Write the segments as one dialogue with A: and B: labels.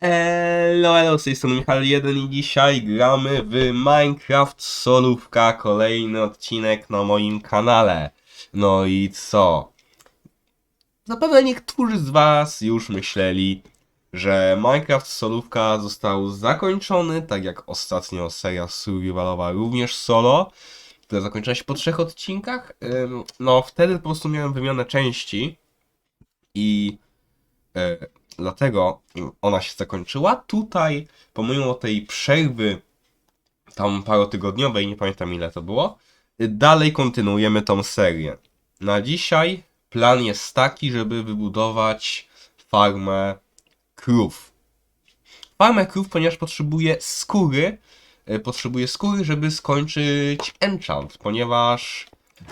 A: Elo, z tej strony Michał 1 i dzisiaj gramy w Minecraft Solówka, kolejny odcinek na moim kanale. No i co? Zapewne niektórzy z was już myśleli, że Minecraft Solówka został zakończony, tak jak ostatnio seria survivalowa również solo, która zakończyła się po trzech odcinkach. No wtedy po prostu miałem wymianę części i e, dlatego ona się zakończyła. Tutaj, pomimo tej przerwy tam parotygodniowej, nie pamiętam ile to było, dalej kontynuujemy tą serię. Na dzisiaj plan jest taki, żeby wybudować farmę krów. Farmę krów, ponieważ potrzebuję skóry, y, potrzebuję skóry, żeby skończyć enchant, ponieważ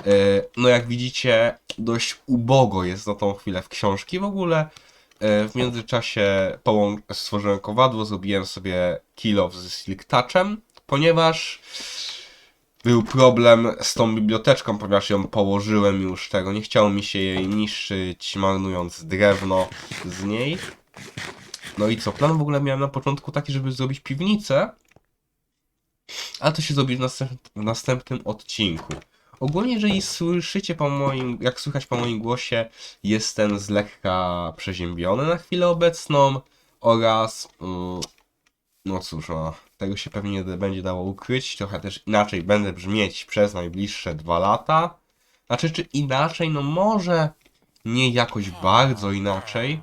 A: y, no jak widzicie, dość ubogo jest na tą chwilę w książki. W ogóle E, W międzyczasie stworzyłem kowadło, zrobiłem sobie kill off z Silk Touchem, ponieważ był problem z tą biblioteczką, ponieważ ją położyłem już tego, nie chciało mi się jej niszczyć, marnując drewno z niej. No i co, plan w ogóle miałem na początku taki, żeby zrobić piwnicę, ale to się zrobi w, następ- w następnym odcinku. Ogólnie, jeżeli słyszycie po moim, jak słychać po moim głosie, jestem z lekka przeziębiony na chwilę obecną oraz mm, no cóż, no, tego się pewnie nie będzie dało ukryć, trochę też inaczej będę brzmieć przez najbliższe dwa lata. Znaczy, czy inaczej? No może nie jakoś bardzo inaczej.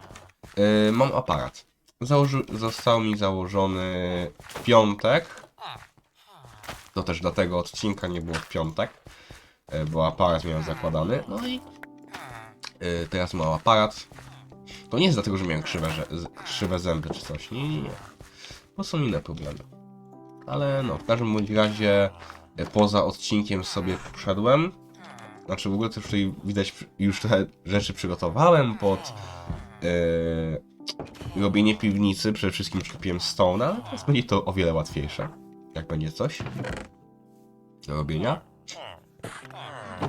A: Yy, mam aparat. Założy, został mi założony w piątek. To też dlatego odcinka nie było w piątek, bo aparat miałem zakładany. No i yy, teraz mam aparat. To nie jest dlatego, że miałem krzywe, krzywe zęby czy coś. Nie, nie, nie. To są inne problemy. Ale no, w każdym bądź razie e, poza odcinkiem sobie poszedłem. Znaczy w ogóle też tutaj widać już trochę rzeczy przygotowałem pod e, robienie piwnicy. Przede wszystkim kupiłem stone, ale teraz będzie to o wiele łatwiejsze. Jak będzie coś do robienia.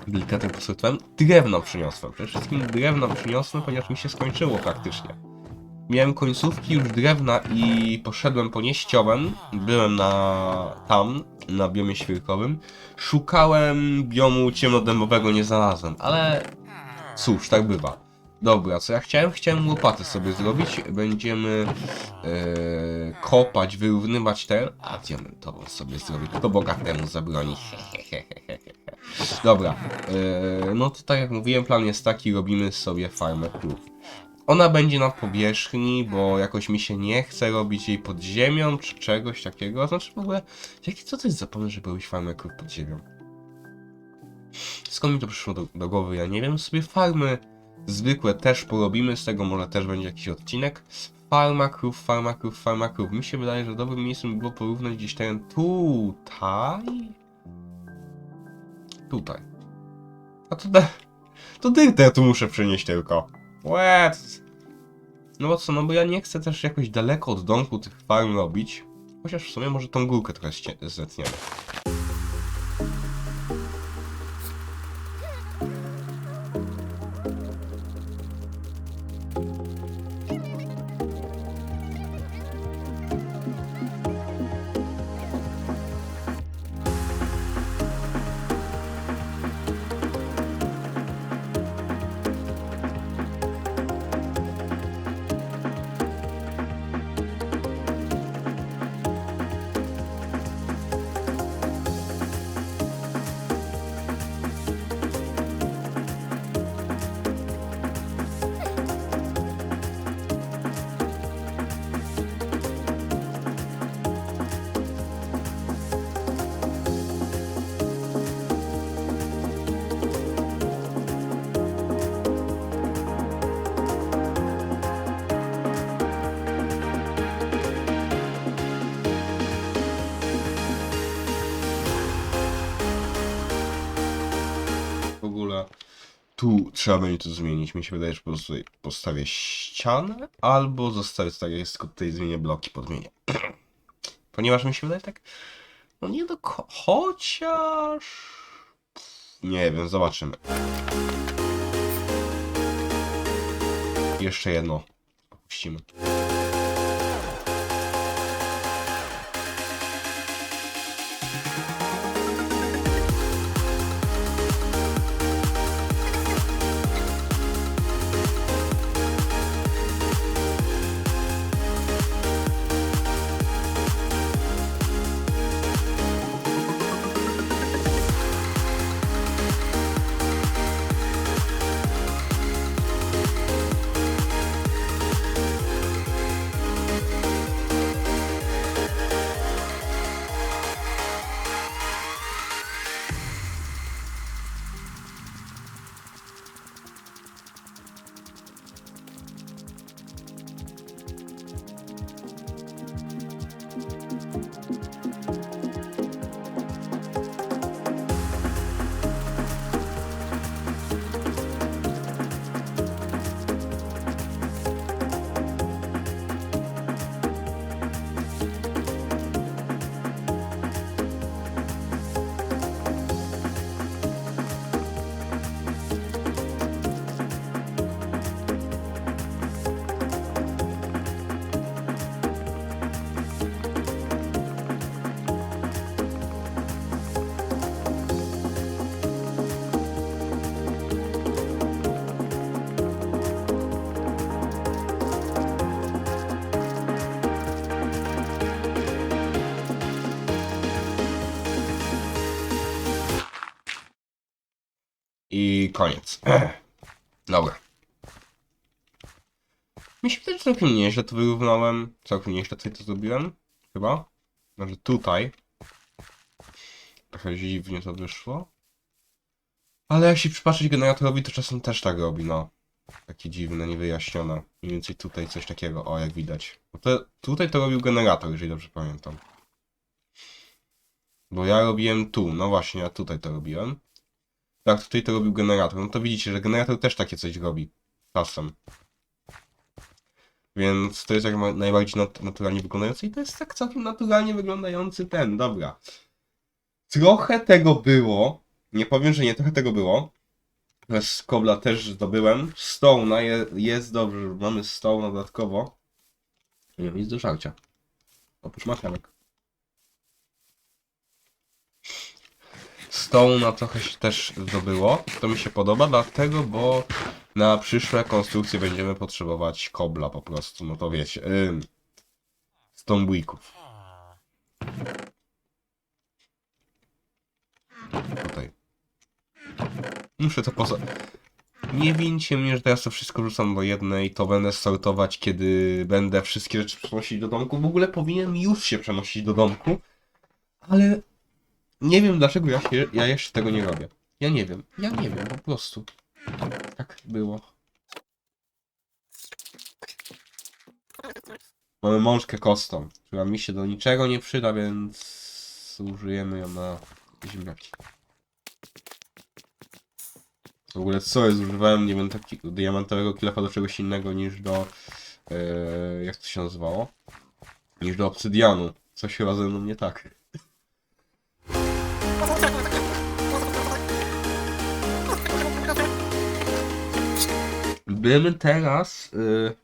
A: Delikatnie posłuchałem. Drewno przyniosłem. Przede wszystkim drewno przyniosłem, ponieważ mi się skończyło praktycznie. Miałem końcówki już drewna i poszedłem po nie. Byłem na tam, na biomie świerkowym. Szukałem biomu ciemnodębowego, nie znalazłem, ale cóż, tak bywa. Dobra, co ja chciałem? Chciałem łopatę sobie zrobić. Będziemy e, kopać, wyrównywać ten. A diamentową sobie zrobić. Kto bogatemu zabroni? Dobra, e, no to tak jak mówiłem, plan jest taki, robimy sobie farmę krów. Ona będzie na powierzchni, bo jakoś mi się nie chce robić jej pod ziemią, czy czegoś takiego. Znaczy w ogóle, jaki co to jest za pomysł, żeby robić farmę krów pod ziemią? Skąd mi to przyszło do, do głowy, ja nie wiem. Sobie farmy zwykłe też porobimy, z tego może też będzie jakiś odcinek. Farma krów, farma krów, farma krów. Mi się wydaje, że dobrym miejscem by było porównać gdzieś ten tutaj. Tutaj. A to, to dyrtę ja tu muszę przenieść tylko. Łec. No bo co, no bo ja nie chcę też jakoś daleko od domku tych farm robić. Chociaż w sumie może tą górkę trochę zetniemy. Tu trzeba będzie to zmienić. Mi się wydaje, że po prostu postawię ścianę, albo zostawię to tak jak jest, tylko tutaj zmienię bloki, podmienię. Ponieważ mi się wydaje tak, no nie do chociaż... Nie wiem, zobaczymy. Jeszcze jedno. Opuścimy. I koniec. Dobra. Mi się wydaje, że całkiem nieźle to wyrównałem. Całkiem nieźle tutaj to zrobiłem. Chyba. Znaczy tutaj. Trochę dziwnie to wyszło. Ale jak się przypatrzeć generatorowi, to czasem też tak robi, no. Takie dziwne, niewyjaśnione. Mniej więcej tutaj coś takiego, o jak widać. No to, tutaj to robił generator, jeżeli dobrze pamiętam. Bo ja robiłem tu, no właśnie, ja tutaj to robiłem. Tak, tutaj to robił generator. No to widzicie, że generator też takie coś robi. Czasem. Więc to jest jak najbardziej nat naturalnie wyglądający i to jest tak całkiem naturalnie wyglądający ten, dobra. Trochę tego było. Nie powiem, że nie, trochę tego było. Z kobla też zdobyłem. Stone'a je, jest dobrze, mamy Stone'a dodatkowo. Nie nic do żarcia. Oprócz marchewek. Stone'a trochę się też zdobyło. To mi się podoba, dlatego, bo na przyszłe konstrukcje będziemy potrzebować kobla po prostu. No to wiecie. Ym, Stonebricków. Tutaj. Muszę to poza... Nie wincie mnie, że teraz to wszystko rzucam do jednej, to będę sortować, kiedy będę wszystkie rzeczy przenosić do domku. W ogóle powinienem już się przenosić do domku, ale nie wiem dlaczego ja, się, ja jeszcze tego nie robię. Ja nie wiem, ja nie wiem, po prostu. Tak było. Mamy mączkę kostą, która mi się do niczego nie przyda, więc użyjemy ją na ziemniaki. W ogóle co jest? Używałem nie wiem, taki, diamentowego kilofa do czegoś innego niż do... e, jak to się nazywało? Niż do obsydianu. Coś chyba ze mną nie tak. Bym teraz... y,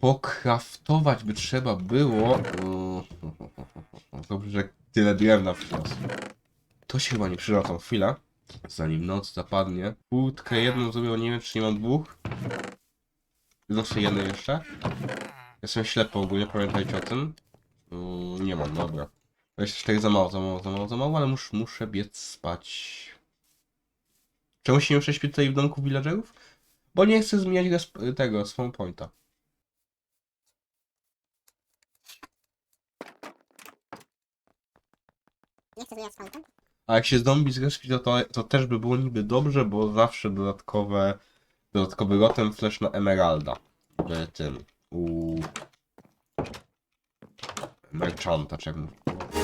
A: pokraftować by trzeba było... y, Dobrze, że tyle drewna przyniosłem. To się chyba nie przyda tą chwilę. Zanim noc zapadnie. Łódkę jedną zrobił, nie wiem czy nie mam dwóch. Znoszę jedną jeszcze. Jestem ślepy ogólnie, pamiętajcie o tym. Mm, nie mam, dobra. 24 za mało, za mało, za mało, za mało, ale mus, muszę biec spać. Czemu się nie prześpię tutaj w domku villagerów? Bo nie chcę zmieniać tego, spawn pointa.
B: Nie chcę zmieniać spawnu.
A: A jak się zombie zrespić, to, to, to też by było niby dobrze, bo zawsze dodatkowe, dodatkowy rotem flash na Emeralda. W tym, u... Merchanta, czy jak mu-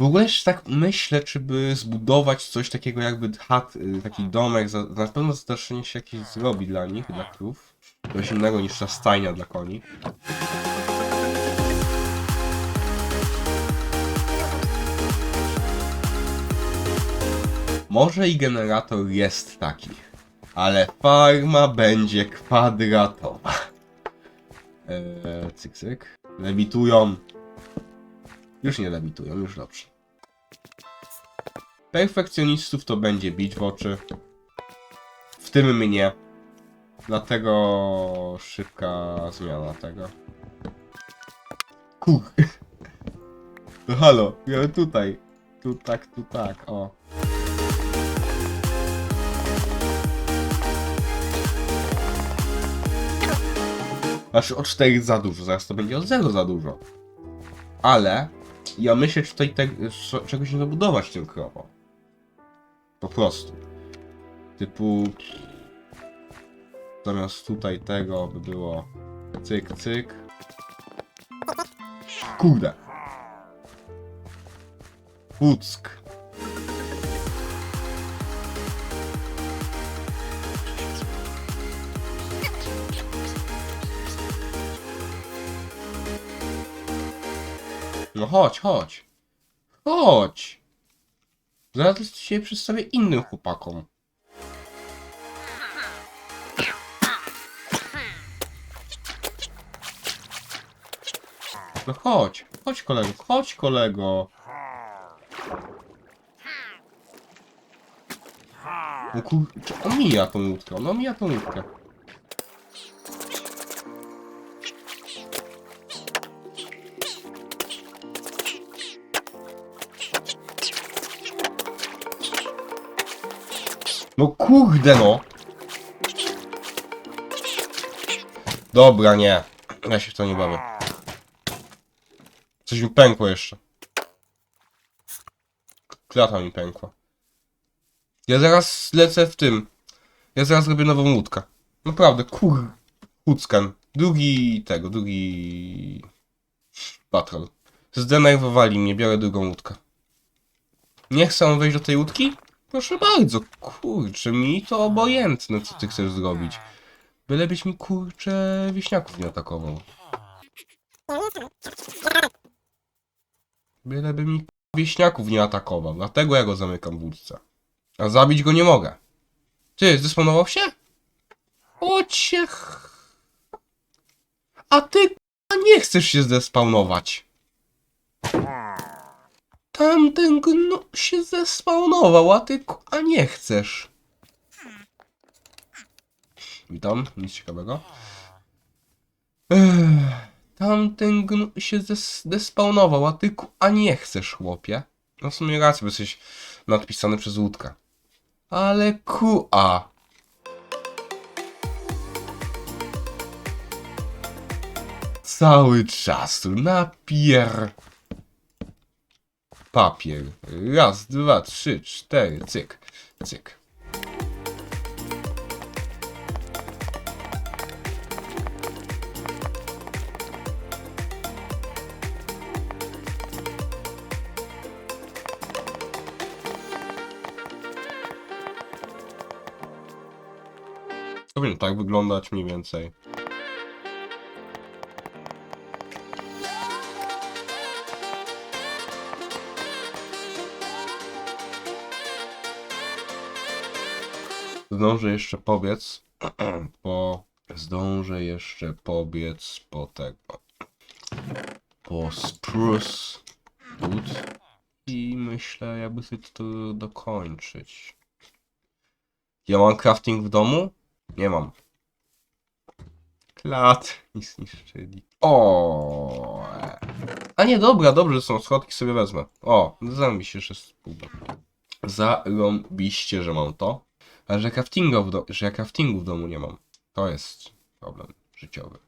A: W ogóle jeszcze tak myślę, czy by zbudować coś takiego jakby chat, y, taki domek, za, na pewno strasznie się jakiś zrobi dla nich, dla krów. Coś innego niż ta stajnia dla koni. Może i generator jest taki, ale farma będzie kwadratowa. Eee, cyk, cyk. Lewitują. Już nie lewitują, już dobrze. Perfekcjonistów to będzie bić w oczy. W tym mnie. Dlatego szybka zmiana tego. Kur... No halo, ja tutaj. Tu tak, tu tak, o. Znaczy o 4 za dużo, zaraz to będzie o 0 za dużo. Ale ja myślę, czy tutaj te, sz- czegoś nie zabudować krowom. Po prostu. Typu... Zamiast tutaj tego by było cyk, cyk. Kurde. Puck. No chodź, chodź. Chodź. Zaraz się przedstawię innym chłopakom. No chodź, chodź kolego, chodź kolego. No kurczę, on mija tą łódkę, on mija tą łódkę. No kurde no! Dobra, nie. Ja się w to nie bawię. Coś mi pękło jeszcze. Klata mi pękła. Ja zaraz lecę w tym. Ja zaraz robię nową łódkę. Naprawdę, kur... Łódzkan. Drugi tego, drugi... Patrol. Zdenerwowali mnie, biorę drugą łódkę. Nie chcę wejść do tej łódki? Proszę bardzo, kurczę, mi to obojętne, co ty chcesz zrobić. Bylebyś mi, kurczę, wieśniaków nie atakował. Byleby mi wieśniaków nie atakował, dlatego ja go zamykam w łódce. A zabić go nie mogę. Ty, zdysponował się? O ciech... A ty nie chcesz się zdespawnować. Tamten gno się zespawnował, a ty k***a nie chcesz. Witam, nic ciekawego. Ech, tamten gno się zes- zdespawnował, a ty k***a nie chcesz, chłopie. No w sumie racja, bo jesteś nadpisany przez łódkę. Ale ku-a. Cały czas tu napier... Papier. Raz, dwa, trzy, cztery, cyk, cyk. Powinien tak wyglądać mniej więcej. Zdążę jeszcze pobiec, po... Zdążę jeszcze pobiec po tego... Po Spruce Wood. I myślę, jakby sobie to dokończyć. Ja mam crafting w domu? Nie mam. Klat i zniszczyli. O. A nie, dobra, dobrze, są schodki, sobie wezmę. O, zarąbiście, że jest. Zarąbiście, że mam to. Ale że craftingu w, do... że ja craftingu w domu nie mam. To jest problem życiowy.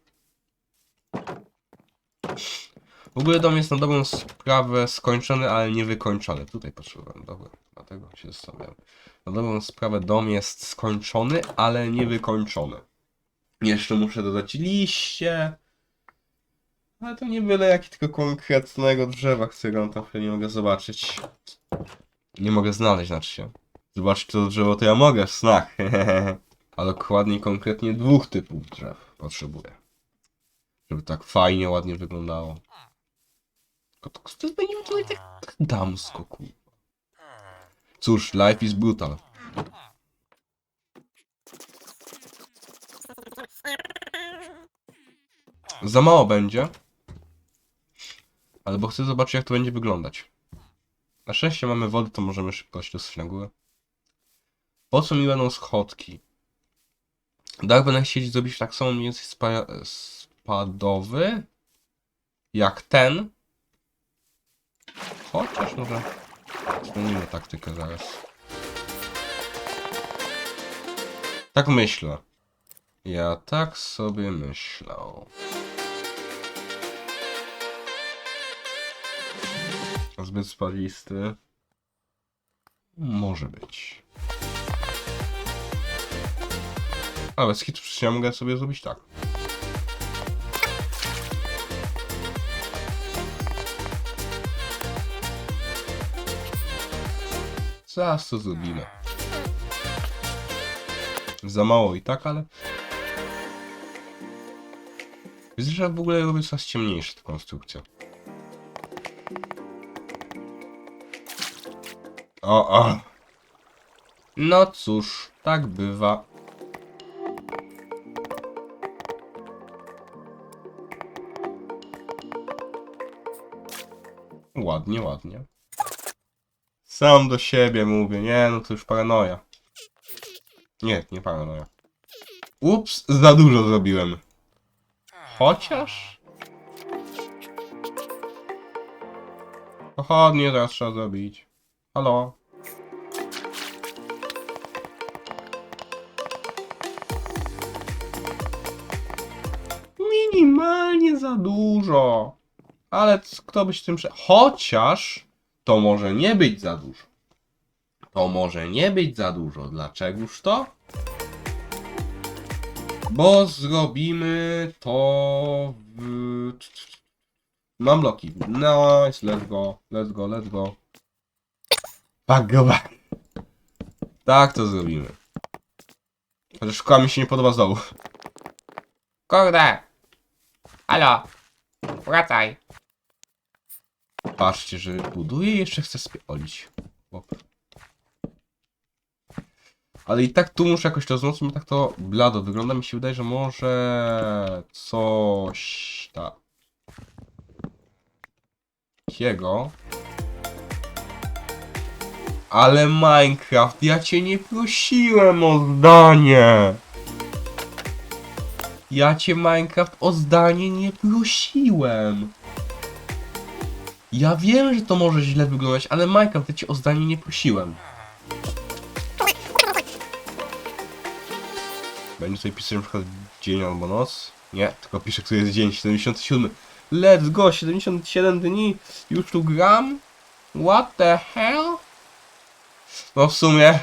A: W ogóle dom jest na dobrą sprawę skończony, ale nie wykończony. Tutaj potrzebowałem, dobra, dlatego się zastanawiam. Na dobrą sprawę dom jest skończony, ale nie wykończony. Jeszcze muszę dodać liście. Ale to nie byle jaki tylko konkretnego drzewa, którego tam nie mogę zobaczyć. Nie mogę znaleźć, znaczy się. Zobaczyć to drzewo to ja mogę w snach. A dokładniej konkretnie dwóch typów drzew potrzebuję. Żeby tak fajnie, ładnie wyglądało. Tylko to, to będzie wyglądać tak, tak damsko, kurwa. Cóż, life is brutal. Za mało będzie. Ale bo chcę zobaczyć jak to będzie wyglądać. Na szczęście mamy wodę, to możemy szybko się dostać na górę. Po co mi będą schodki? Tak będę chcieć zrobić tak samo mniej więcej spa spadowy jak ten. Chociaż może zmienimy taktykę zaraz. Tak myślę. Ja tak sobie myślę. Zbyt spalisty. Może być. A bez hitu przecież mogę sobie zrobić tak. Zaraz to zrobimy. Za mało i tak, ale... Widzę, że w ogóle robię coraz ciemniejsze ta konstrukcja. O, o. No cóż, tak bywa. Ładnie, ładnie. Sam do siebie mówię, nie, no to już paranoja. Nie, nie paranoja. Ups, za dużo zrobiłem. Chociaż... Pochodnie teraz trzeba zrobić. Halo? Minimalnie za dużo. Ale kto by się tym prze... Chociaż to może nie być za dużo. To może nie być za dużo. Dlaczegoż to? Bo zrobimy to w... Mam bloki. Nice, let's go, let's go, let's go. Back, go back. Tak to zrobimy. Chociaż szkoła mi się nie podoba znowu.
B: Kurde! Halo! Wracaj!
A: Patrzcie, że buduje i jeszcze chce spiolić. Ale i tak tu muszę jakoś to wzmocnić, bo tak to blado wygląda. Mi się wydaje, że może coś tak. Takiego. Ale Minecraft, ja cię nie prosiłem o zdanie. Ja cię Minecraft o zdanie nie prosiłem. Ja wiem, że to może źle wyglądać, ale Minecraft, ja cię o zdanie nie prosiłem. Będzie tutaj pisać na przykład dzień albo noc. Nie, tylko piszę, który jest dzień 77. Let's go, 77 dni. Już tu gram? What the hell? No w sumie...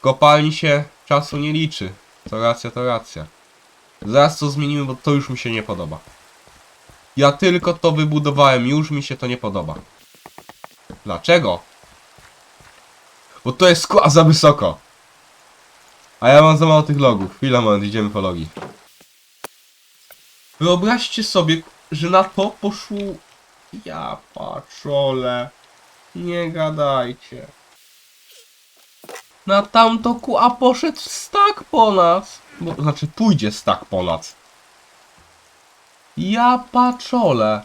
A: Kopalni się czasu nie liczy. To racja, to racja. Zaraz to zmienimy, bo to już mi się nie podoba. Ja tylko to wybudowałem, już mi się to nie podoba. Dlaczego? Bo to jest skła za wysoko. A ja mam za mało tych logów. Chwila, moment, idziemy po logi. Wyobraźcie sobie, że na to poszło... Ja patrzole. Nie gadajcie. Na tamto ku, a poszedł stak po nas. Bo, znaczy pójdzie stak po nas. Ja patrzole.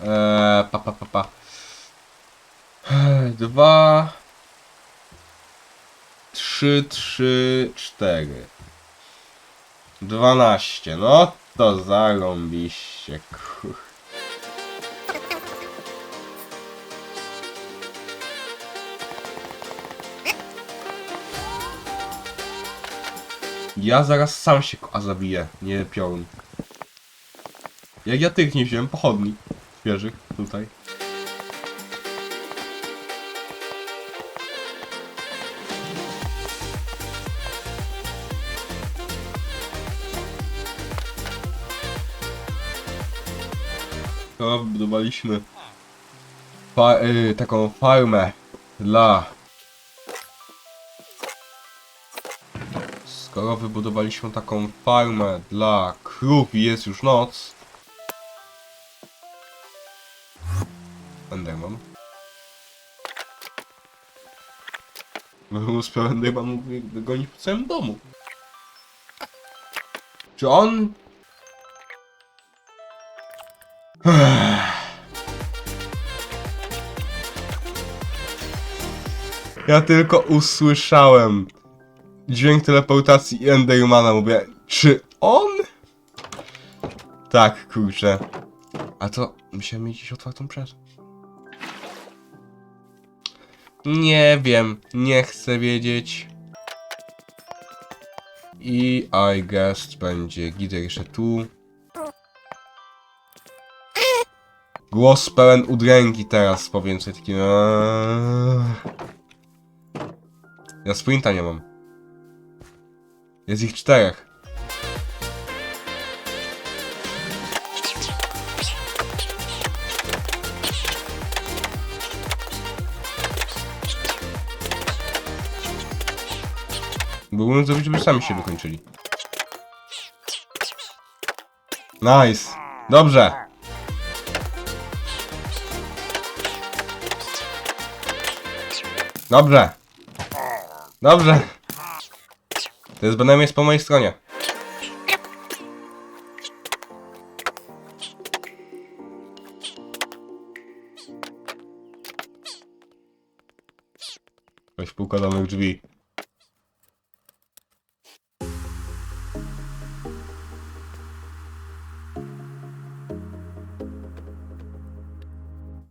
A: Eee, pa, pa, pa, pa. Dwa. Trzy, trzy, cztery. Dwanaście. No to zarąbiście, kur... Ja zaraz sam się a zabiję, nie piorun. Jak ja tych nie wziąłem, pochodni świeżych tutaj. To budowaliśmy fa y, taką farmę dla Skoro wybudowaliśmy taką farmę dla krów i jest już noc. Enderman. Sprawę Enderman mógł gonić po całym domu. Czy on... Ja tylko usłyszałem dźwięk teleportacji i Endermana. Mówię, czy on? Tak, kurczę. A to musiałem mieć gdzieś otwartą przed. Nie wiem, nie chcę wiedzieć. I I guess będzie gider jeszcze tu. Głos pełen udręki teraz, powiem sobie taki. Ja sprinta nie mam. Jest ich czterech. Byłbym zrobić, żeby sami się wykończyli. Nice. Dobrze. Dobrze. Dobrze. Jest Benem jest po mojej stronie. Weź półkadanych drzwi.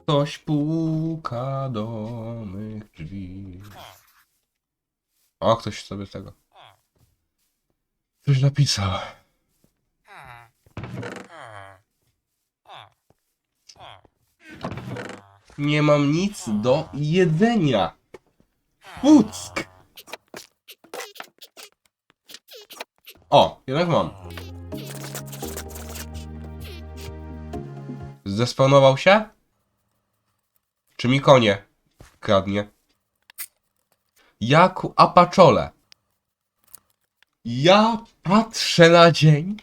A: Ktoś puka do mych drzwi. O, ktoś sobie tego. Napisał. Nie mam nic do jedzenia. Puck! O, jednak mam. Zespawnował się? Czy mi konie kradnie? Jaku apaczole. Ja patrzę na dzień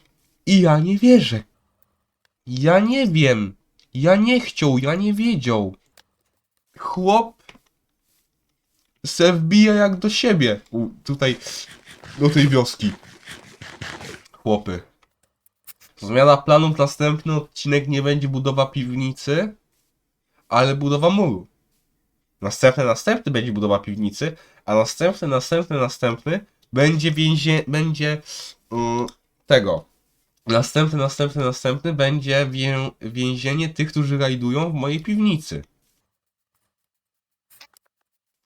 A: i ja nie wierzę. Ja nie wiem. Ja nie chciał, ja nie wiedział. Chłop se wbija jak do siebie. U, tutaj, do tej wioski. Chłopy. Zmiana planów, następny odcinek nie będzie budowa piwnicy, ale budowa muru. Następny, następny będzie budowa piwnicy, a następny, następny, następny będzie więzie, będzie mm, tego. Następny, następny, następny będzie wię, więzienie tych, którzy rajdują w mojej piwnicy.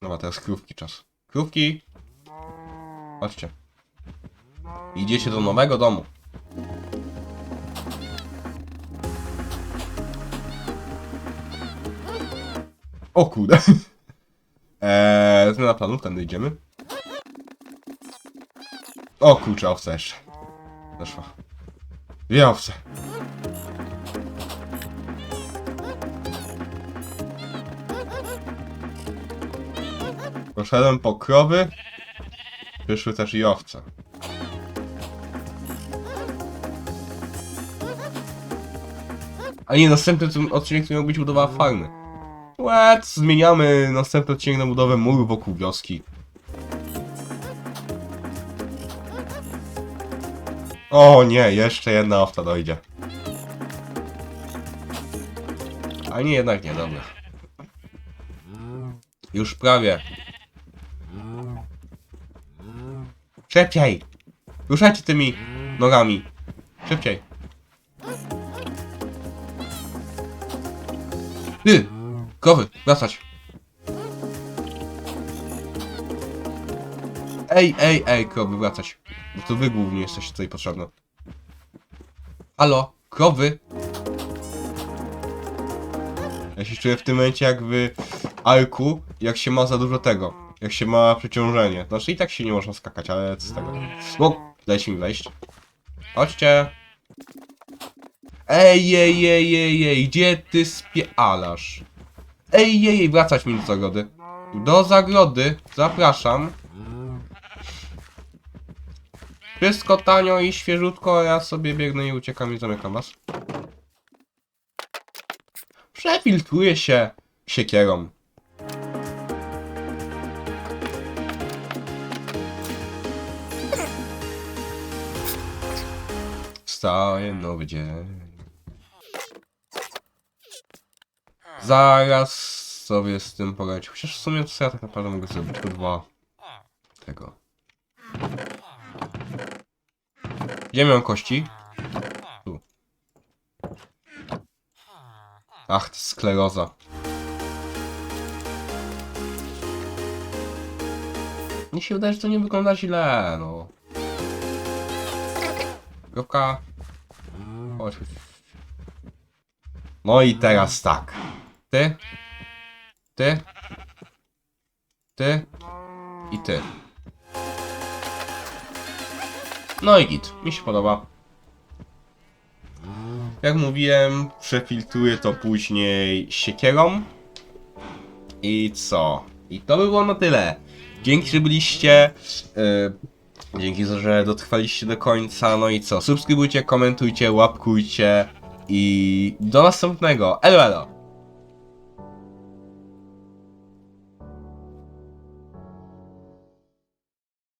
A: No a teraz krówki czas. Krówki! Chodźcie. Idziecie do nowego domu. O kurde. Eee, zmiana planu, tędy idziemy. O kurczę, owca jeszcze. Zeszła. Dwie owce. Poszedłem po krowy. Przyszły też i owce. A nie, następny odcinek to miał być budowa farmy. Łet, zmieniamy następny odcinek na budowę muru wokół wioski. O nie, jeszcze jedna owca dojdzie. A nie, jednak nie, dobra. Już prawie. Szybciej! Ruszajcie tymi nogami. Szybciej. Ty! Krowy, wracać. Ej, ej, ej, krowy, wracać. Bo to wy głównie jesteście tutaj potrzebne. Halo, krowy? Ja się czuję w tym momencie jak w Arku, jak się ma za dużo tego. Jak się ma przeciążenie. Znaczy i tak się nie można skakać, ale co z tego. No, dajcie mi wejść. Chodźcie. Ej, ej, ej, ej, ej, gdzie ty spialasz? Ej, ej, ej, wracać mi do zagrody. Do zagrody, zapraszam. Wszystko tanio i świeżutko, a ja sobie biegnę i uciekam i zamykam was. Przefiltruję się siekierą. Wstaje nowy dzień. Zaraz sobie z tym poradzić. Chociaż w sumie co ja tak naprawdę mogę zrobić? Tylko dwa tego. Gdzie miałem kości? Tu. Ach, to skleroza. Mi się wydaje, że to nie wygląda źle, no. Kropka. Chodź. No i teraz tak. Ty. Ty. Ty. I ty. No i git. Mi się podoba. Jak mówiłem, przefiltruję to później siekierą. I co? I to by było na tyle. Dzięki, że byliście. Yy, dzięki, że dotrwaliście do końca. No i co? Subskrybujcie, komentujcie, łapkujcie. I do następnego. Elo, elo.